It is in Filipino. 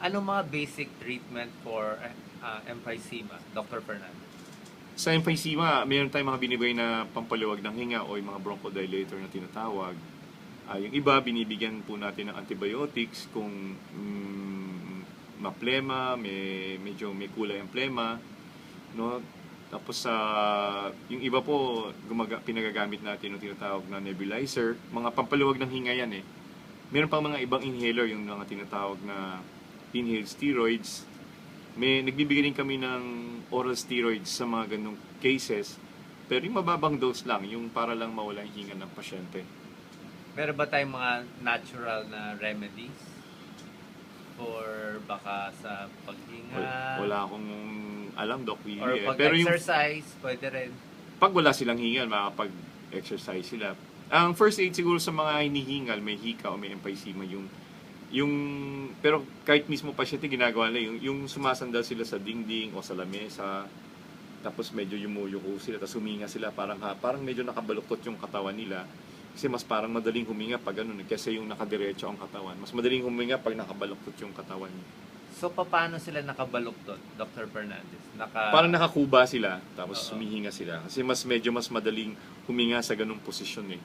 Anong mga basic treatment for uh, emphysema, Dr. Fernandez? Sa emphysema, mayroon tayong mga binibigay na pampaluwag ng hinga o yung mga bronchodilator na tinatawag. Ah, yung iba, binibigyan po natin ng antibiotics kung mm, maplema, may, medyo may kulay ang plema. No? Tapos sa yung iba po, gumaga, pinagagamit natin yung tinatawag na nebulizer. Mga pampaluwag ng hinga yan eh. Meron pang mga ibang inhaler, yung mga tinatawag na inhaled steroids. May nagbibigay din kami ng oral steroids sa mga ganong cases. Pero yung mababang dose lang, yung para lang mawala yung hinga ng pasyente. Meron ba tayong mga natural na remedies? For baka sa paghinga? Wala, wala akong alam, Doc Willie. Or eh. pag Pero yung exercise, pwede rin. pag wala silang hingal, makakapag-exercise sila. Ang first aid siguro sa mga hinihingal, may hika o may emphysema, yung yung pero kahit mismo pasyente ginagawa nila yung, yung sumasandal sila sa dingding o sa lamesa tapos medyo yumuyuko sila tapos huminga sila parang ha, parang medyo nakabaluktot yung katawan nila kasi mas parang madaling huminga pag ganun eh, kasi yung nakadiretso ang katawan mas madaling huminga pag nakabaluktot yung katawan So, paano sila nakabaluktot, Dr. Fernandez? Naka... parang nakakuba sila tapos Oo. humihinga sila kasi mas medyo mas madaling huminga sa ganung posisyon eh